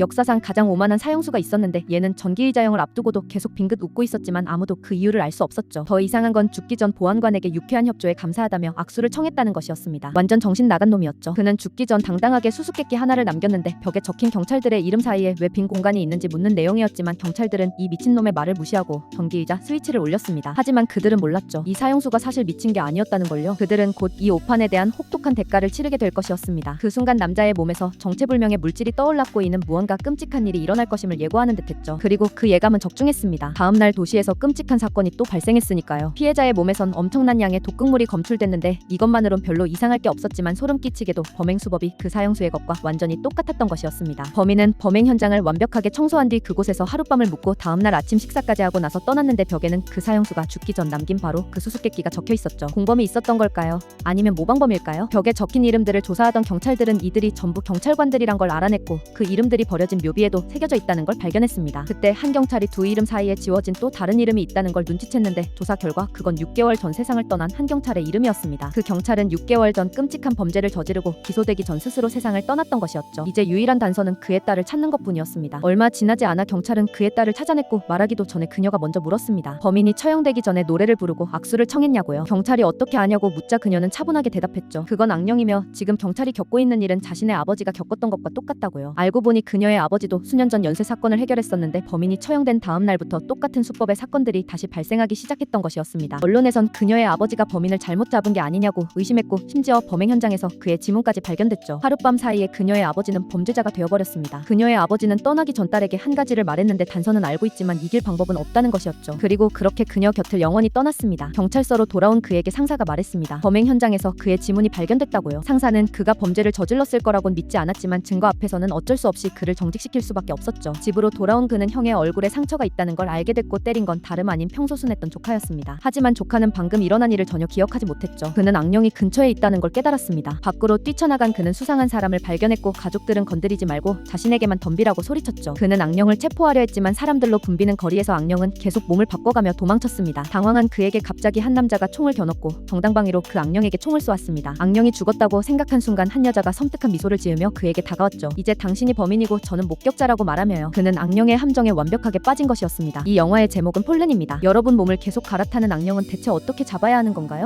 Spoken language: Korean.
역사상 가장 오만한 사형수가 있었는데 얘는 전기의자형을 앞두고도 계속 빙긋 웃고 있었지만 아무도 그 이유를 알 수 없었죠. 더 이상한 건 죽기 전 보안관에게 유쾌한 협조에 감사하다며 악수를 청했다는 것이었습니다. 완전 정신 나간 놈이었죠. 그는 죽기 전 당당하게 수수께끼 하나를 남겼는데 벽에 적힌 경찰들의 이름 사이에 왜 빈 공간이 있는지 묻는 내용이었지만 경찰들은 이 미친놈의 말을 무시하고 전기의자 스위치를 올렸습니다. 하지만 그들은 몰랐죠. 이 사형수가 사실 미친 게 아니었다는 걸요. 그들은 곧 이 오판에 대한 혹독한 대가를 치르게 될 것이었습니다. 그 순간 남자의 몸에서 정체불명의 물질이 떠올랐고 이는 무언가 끔찍한 일이 일어날 것임을 예고하는 듯했죠. 그리고 그 예감은 적중했습니다. 다음 날 도시에서 끔찍한 사건이 또 발생했으니까요. 피해자의 몸에선 엄청난 양의 독극물이 검출됐는데 이것만으론 별로 이상할 게 없었지만 소름 끼치게도 범행 수법이 그 사형수의 것과 완전히 똑같았던 것이었습니다. 범인은 범행 현장을 완벽하게 청소한 뒤 그곳에서 하룻밤을 묵고 다음 날 아침 식사까지 하고 나서 떠났는데 벽에는 그 사형수가 죽기 전 남긴 바로 그 수수께끼가 적혀 있었죠. 공범이 있었던 걸까요? 아니면 모방범일까요? 벽에 적힌 이름들을 조사하던 경찰들은 이들이 전부 경찰관들이란 걸 알아냈고 그 이름들이 버려 진 묘비에도 새겨져 있다는 걸 발견했습니다. 그때 한 경찰이 두 이름 사이에 지워진 또 다른 이름이 있다는 걸 눈치챘는데 조사 결과 그건 6개월 전 세상을 떠난 한 경찰의 이름이었습니다. 그 경찰은 6개월 전 끔찍한 범죄를 저지르고 기소되기 전 스스로 세상을 떠났던 것이었죠. 이제 유일한 단서는 그의 딸을 찾는 것뿐이었습니다. 얼마 지나지 않아 경찰은 그의 딸을 찾아냈고 말하기도 전에 그녀가 먼저 물었습니다. 범인이 처형되기 전에 노래를 부르고 악수를 청했냐고요. 경찰이 어떻게 아냐고 묻자 그녀는 차분하게 대답했죠. 그건 악령이며 지금 경찰이 겪고 있는 일은 자신의 아버지가 겪었던 것과 똑같다고요. 알고 보니 그 녀의 아버지도 수년 전 연쇄 사건을 해결했었는데 범인이 처형된 다음 날부터 똑같은 수법의 사건들이 다시 발생하기 시작했던 것이었습니다. 언론에선 그녀의 아버지가 범인을 잘못 잡은 게 아니냐고 의심했고 심지어 범행 현장에서 그의 지문까지 발견됐죠. 하룻밤 사이에 그녀의 아버지는 범죄자가 되어버렸습니다. 그녀의 아버지는 떠나기 전 딸에게 한 가지를 말했는데 단서는 알고 있지만 이길 방법은 없다는 것이었죠. 그리고 그렇게 그녀 곁을 영원히 떠났습니다. 경찰서로 돌아온 그에게 상사가 말했습니다. 범행 현장에서 그의 지문이 발견됐다고요. 상사는 그가 범죄를 저질렀을 거라곤 믿지 않았지만 증거 앞에서는 어쩔 수 없이 그를 정직시킬 수밖에 없었죠. 집으로 돌아온 그는 형의 얼굴에 상처가 있다는 걸 알게 됐고 때린 건 다름 아닌 평소 순했던 조카였습니다. 하지만 조카는 방금 일어난 일을 전혀 기억하지 못했죠. 그는 악령이 근처에 있다는 걸 깨달았습니다. 밖으로 뛰쳐나간 그는 수상한 사람을 발견했고 가족들은 건드리지 말고 자신에게만 덤비라고 소리쳤죠. 그는 악령을 체포하려 했지만 사람들로 붐비는 거리에서 악령은 계속 몸을 바꿔가며 도망쳤습니다. 당황한 그에게 갑자기 한 남자가 총을 겨눴고 정당방위로 그 악령에게 총을 쏘았습니다. 악령이 죽었다고 생각한 순간 한 여자가 섬뜩한 미소를 지으며 그에게 다가왔죠. 이제 당신이 범인이고 저는 목격자라고 말하며요. 그는 악령의 함정에 완벽하게 빠진 것이었습니다. 이 영화의 제목은 폴른입니다. 여러분 몸을 계속 갈아타는 악령은 대체 어떻게 잡아야 하는 건가요?